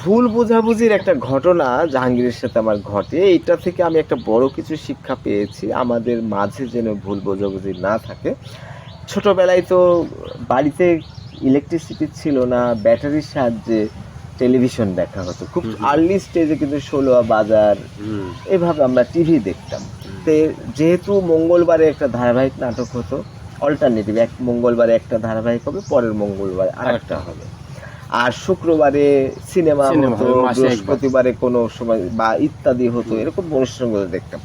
ভুল বোঝাবুঝির একটা ঘটনা জাহাঙ্গীরের সাথে আমার ঘটে। এইটা থেকে আমি একটা বড় কিছু শিক্ষা পেয়েছি। আমাদের মাঝে যেন ভুল বোঝাবুঝি না থাকে। ছোটবেলায় তো বাড়িতে ইলেকট্রিসিটি ছিল না ব্যাটারির সাহায্যে টেলিভিশন দেখা হতো। খুব। আর্লি স্টেজে কিন্তু ষোলোয়া বাজার এভাবে আমরা টিভি দেখতাম। তে যেহেতু মঙ্গলবারে একটা ধারাবাহিক নাটক হতো অল্টারনেটিভ এক মঙ্গলবারে একটা ধারাবাহিক হবে পরের মঙ্গলবারে আরেকটা। হবে। আর শুক্রবারে সিনেমা হতো। বৃহস্পতিবারে কোনো সময় বা ইত্যাদি হতো এরকম অনুষ্ঠানগুলো দেখতাম।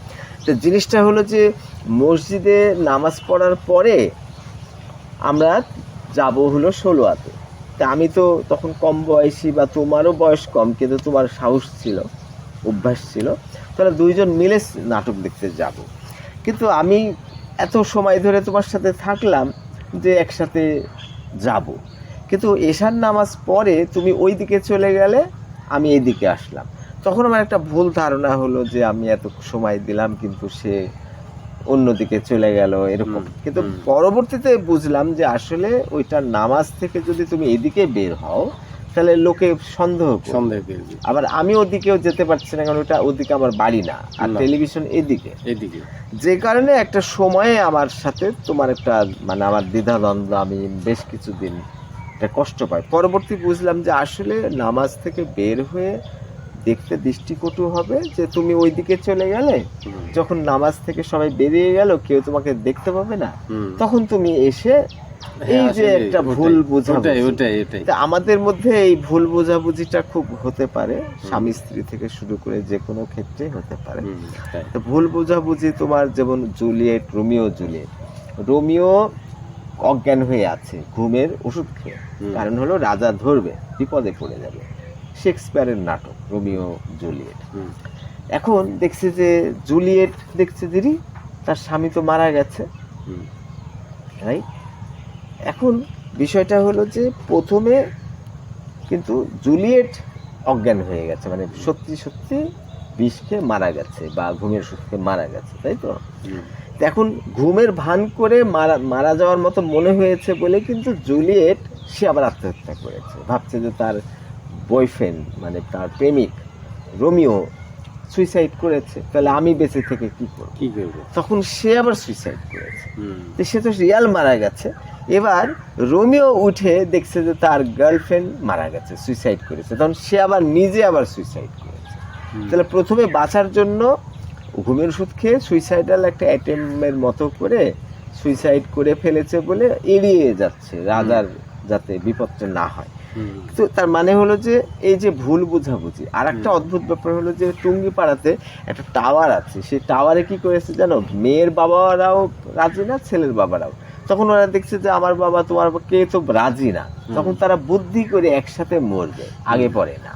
তো জিনিসটা হলো যে মসজিদে নামাজ পড়ার পরে আমরা যাব হলো ষোলো ষোলোয়াতে। তা আমি তো তখন কম বয়সী বা তোমারও বয়স কম কিন্তু তোমার সাহস ছিল অভ্যাস ছিল তাহলে দুইজন মিলে নাটক দেখতে যাব। কিন্তু আমি এত সময় ধরে তোমার সাথে থাকলাম যে একসাথে যাব। কিন্তু এশার নামাজ পরে তুমি ওই দিকে চলে গেলে আমি এই দিকে আসলাম। তখন আমার একটা ভুল ধারণা হলো যে আমি এত সময় দিলাম কিন্তু সে অন্যদিকে চলে গেল এরকম। কিন্তু পরবর্তীতে বুঝলাম যে আসলে ওইটা নামাজ থেকে যদি তুমি এদিকে বের হও তাহলে লোকে সন্দেহ। সন্দেহ করবি আবার আমি ওদিকেও যেতে পারছি না কারণ ওটা ওদিকে আমার বাড়ি না আর টেলিভিশন এদিকে। এদিকে। যে কারণে একটা সময়ে আমার সাথে তোমার একটা মানে আমার দ্বিধাদ্বন্দ্ব আমি বেশ কিছুদিন একটা কষ্ট পায়। পরবর্তী বুঝলাম যে আসলে নামাজ থেকে বের হয়ে দেখতে দৃষ্টিকটু হবে যে তুমি ওইদিকে চলে গেলে যখন নামাজ থেকে সবাই বেরিয়ে গেল কেউ তোমাকে দেখতে পাবে না তখন তুমি এসে এই হ্যাঁ, যে একটা ভুল বোঝাবুঝি। আমাদের মধ্যে এই ভুল বোঝাবুঝিটা খুব হতে পারে স্বামী স্ত্রী থেকে শুরু করে যে কোনো ক্ষেত্রে হতে পারে। ভুল বোঝাবুঝি তোমার যেমন জুলিয়েট রোমিও জুলিয়েট। রোমিও অজ্ঞান হয়ে আছে ঘুমের ওষুধ খেয়ে। কারণ হলো রাজা ধরবে বিপদে পড়ে যাবে। শেক্সপিয়ারের নাটক রোমিও জুলিয়েট। এখন দেখছে যে জুলিয়েট দেখছে দিদি তার স্বামী তো মারা গেছে। রাইট এখন বিষয়টা হলো যে প্রথমে কিন্তু জুলিয়েট অজ্ঞান হয়ে গেছে। মানে সত্যি সত্যি বিষ খেয়ে মারা গেছে বা ঘুমের ওষুধ মারা গেছে তাই তো? এখন ঘুমের ভান করে মারা মারা যাওয়ার মতো মনে হয়েছে বলে কিন্তু জুলিয়েট সে আবার আত্মহত্যা করেছে। ভাবছে যে তার বয়ফ্রেন্ড মানে তার প্রেমিক রোমিও সুইসাইড করেছে। তাহলে আমি বেঁচে থেকে কি করব? কি করব? তখন সে আবার সুইসাইড করেছে। তো সে তো রিয়াল মারা গেছে। এবার রোমিও উঠে দেখছে যে তার গার্লফ্রেন্ড মারা গেছে সুইসাইড করেছে। তখন সে আবার নিজে আবার সুইসাইড করেছে। তাহলে প্রথমে বাঁচার জন্য ঘুমের ওষুধ খেয়ে সুইসাইডাল একটা অ্যাটেম্পের মতো করে সুইসাইড করে ফেলেছে বলে এড়িয়ে যাচ্ছে রাজার যাতে বিপদটা না হয়। তো তার মানে হলো যে এই যে ভুল বোঝাবুঝি আর একটা অদ্ভুত ব্যাপার হলো যে টুঙ্গিপাড়াতে একটা টাওয়ার আছে সেই টাওয়ারে কি করেছে জানো? মেয়ের বাবারাও রাজি না ছেলের বাবারাও? তখন ওরা দেখছে যে আমার বাবা তোমার কে তো রাজি না। তখন তারা বুদ্ধি করে একসাথে মরবে আগে পরে না।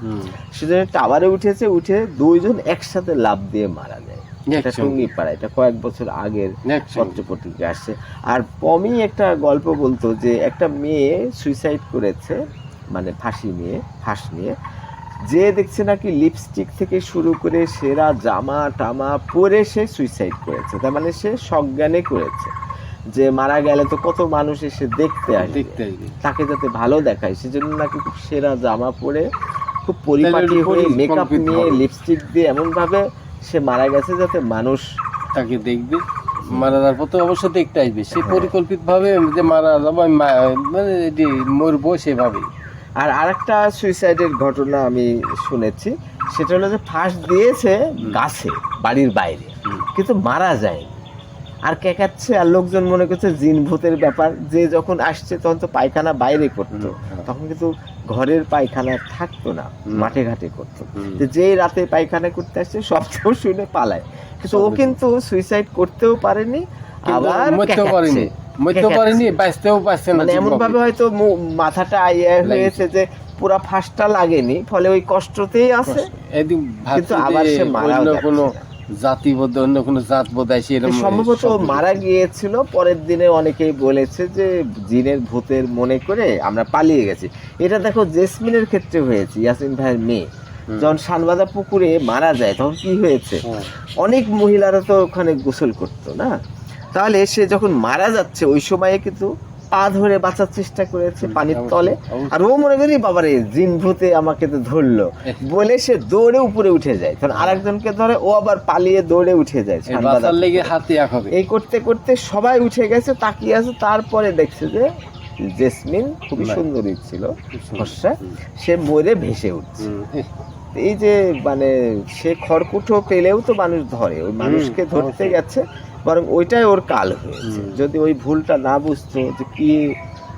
সেজন্য টাওয়ারে উঠেছে উঠে দুইজন একসাথে লাভ দিয়ে মারা যায়। এটা। টুঙ্গিপাড়া এটা কয়েক বছর আগের। পত্রপত্রিকা আসছে। আর পমি একটা গল্প বলতো যে একটা মেয়ে সুইসাইড করেছে মানে ফাঁসি নিয়ে ফাঁস নিয়ে। যে দেখছে নাকি লিপস্টিক থেকে শুরু করে সেরা জামা টামা পরে সে সুইসাইড করেছে। তার মানে সে সজ্ঞানে করেছে যে মারা গেলে তো কত মানুষ এসে দেখতে আসবে। তাকে যাতে ভালো দেখায় সেজন্য নাকি খুব সেরা জামা পরে খুব পরিপাটি হয়ে মেকআপ নিয়ে লিপস্টিক দিয়ে এমন ভাবে সে মারা গেছে যাতে মানুষ তাকে দেখবে। মারা যাওয়ার পর তো অবশ্য দেখতে আসবে। সে পরিকল্পিতভাবে পরিকল্পিত ভাবে যে মারা যাব আমি মানে এটি মরবো সেভাবে আর আরেকটা সুইসাইডের ঘটনা আমি শুনেছি সেটা হলো যে ফাঁস দিয়েছে গাছে বাড়ির বাইরে। কিন্তু মারা যায়নি। আর কেকাচ্ছে আর লোকজন মনে করছে জিন ভূতের ব্যাপার। যে যখন আসছে তখন তো পায়খানা বাইরে করতো। তখন কিন্তু ঘরের পায়খানা থাকতো না মাঠে ঘাটে করতো। যেই রাতে পায়খানা করতে আসছে শব্দ শুনে পালায়। কিন্তু ও কিন্তু সুইসাইড করতেও পারেনি আবার পারেনি। মরতেও পারেনি বাঁচতেও পারছে না মানে এমন ভাবে হয়তো মাথাটা ইয়ে হয়েছে যে পুরা ফাঁসটা লাগেনি ফলে ওই কষ্টতেই আছে। কিন্তু আবার সে যাচ্ছে কোনো না। জাতিবোধ অন্য কোনো জাত বোধ আছে এরকম সম্ভবত মারা গিয়েছিল পরের দিনে অনেকেই বলেছে যে জিনের ভূতের মনে করে আমরা পালিয়ে গেছি। এটা দেখো জেসমিনের ক্ষেত্রে হয়েছে ইয়াসিন ভাইয়ের মেয়ে। যখন শানবাদা পুকুরে মারা যায় তখন কি হয়েছে? হ্যাঁ। অনেক মহিলারা তো ওখানে গোসল করতো না? তাহলে সে যখন মারা যাচ্ছে ওই সময়ে কিন্তু পা ধরে বাঁচার চেষ্টা করেছে পানির তলে। আর ও মনে করি বাবারে জিন ভূতে আমাকে তো ধরলো। বলে সে দৌড়ে উপরে উঠে যায়। তখন আরেকজনকে ধরে ও আবার পালিয়ে দৌড়ে উঠে যায় এই করতে করতে সবাই উঠে গেছে তাকিয়ে আছে তারপরে দেখছে যে জেসমিন খুবই সুন্দরী ছিল। ফর্সা। হুম। সে মরে ভেসে উঠছে। এই যে মানে সে খড়কুটো পেলেও তো মানুষ ধরে ওই মানুষকে ধরতে গেছে। বরং ওইটাই ওর কাল হয়েছে। যদি ওই ভুলটা না বুঝতো যে কি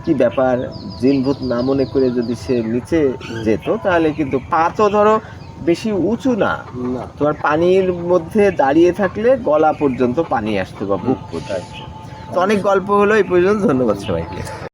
কি ব্যাপার জিনভূত না মনে করে যদি সে নিচে যেত তাহলে কিন্তু পা তো ধরো বেশি উঁচু না। তোমার পানির মধ্যে দাঁড়িয়ে থাকলে গলা পর্যন্ত পানি আসতো বা বুক পর্যন্ত তো অনেক গল্প হলো এই পর্যন্ত। ধন্যবাদ সবাইকে।